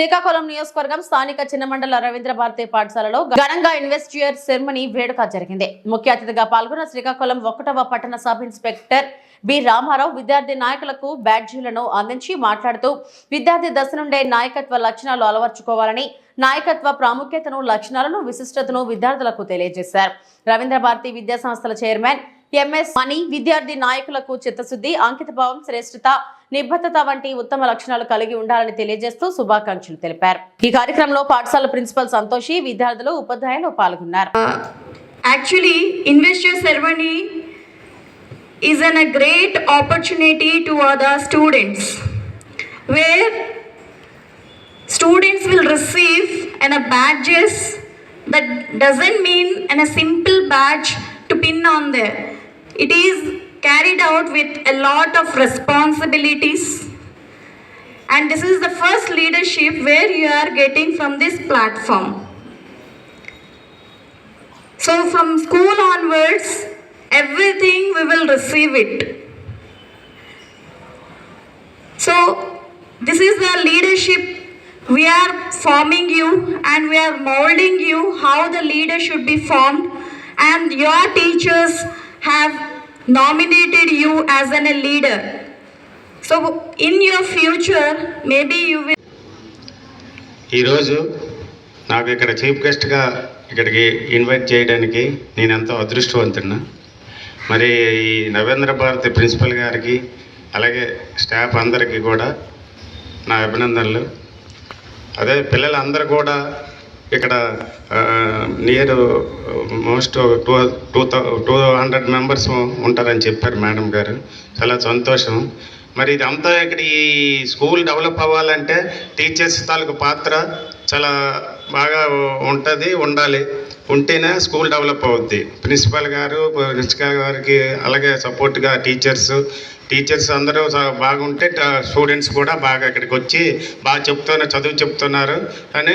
శ్రీకాకుళం నియోజకవర్గం స్థానిక చిన్నమండల రవీంద్ర భారతి పాఠశాలలో ఘనంగా ఇన్వెస్టియర్ సెరమనీ వేడుక జరిగింది. ముఖ్య అతిథిగా పాల్గొన్న శ్రీకాకుళం ఒకటవ పట్టణ సబ్ ఇన్స్పెక్టర్ బి రామారావు విద్యార్థి నాయకులకు బ్యాడ్జీలను అందించి మాట్లాడుతూ విద్యార్థి దశ నుండే నాయకత్వ లక్షణాలు అలవర్చుకోవాలని నాయకత్వ ప్రాముఖ్యతను లక్షణాలను విశిష్టతను విద్యార్థులకు తెలియజేశారు. రవీంద్ర భారతి విద్యా సంస్థల చైర్మన్ ఎంఎస్ మనీ విద్యార్థి నాయకులకు చిత్తశుద్ధి అంకితభావం శ్రేష్ఠత నిబద్ధత వంటి ఉత్తమ లక్షణాలు కలిగి ఉండాలని తెలియజేస్తూ శుభాకాంక్షలు తెలిపారు ఈ కార్యక్రమంలో పాఠశాల ప్రిన్సిపల్ సంతోషి విద్యార్థులు ఉపాధ్యాయులు పాల్గొన్నారు actually investor ceremony is an, a great opportunity to other students where students will receive an, a badges that doesn't mean an, a simple badge to pin on there it is carried out with a lot of responsibilities. And this is the first leadership where you are getting from this platform. So from school onwards, everything we will receive it. So this is the leadership. We are forming you and we are molding you how the leader should be formed. And your teachers have nominated you as an, a leader. So in your future, maybe you will ఈరోజు నాకు ఇక్కడ chief గెస్ట్గా ఇక్కడికి invite చేయడానికి నేను ఎంతో అదృష్టవంతున్నా మరి ఈ నవేంద్ర భారతి ప్రిన్సిపల్ గారికి అలాగే స్టాఫ్ అందరికీ కూడా నా అభినందనలు అదే పిల్లలందరూ కూడా ఇక్కడ near most two two two hundred members ఉంటారని చెప్పారు మేడం గారు. చాలా సంతోషం. మరి ఇదంతా ఇక్కడ ఈ స్కూల్ డెవలప్ అవ్వాలంటే టీచర్స్ తాలూకు పాత్ర చాలా బాగా ఉంటుంది ఉండాలి. ఉంటేనే స్కూల్ డెవలప్ అవుద్ది. ప్రిన్సిపల్ గారు ప్రిన్సిపల్ గారికి అలాగే సపోర్ట్గా టీచర్స్ టీచర్స్ అందరూ బాగుంటే స్టూడెంట్స్ కూడా బాగా ఇక్కడికి వచ్చి బాగా చెప్తున్నారు చదువు చెప్తున్నారు. అని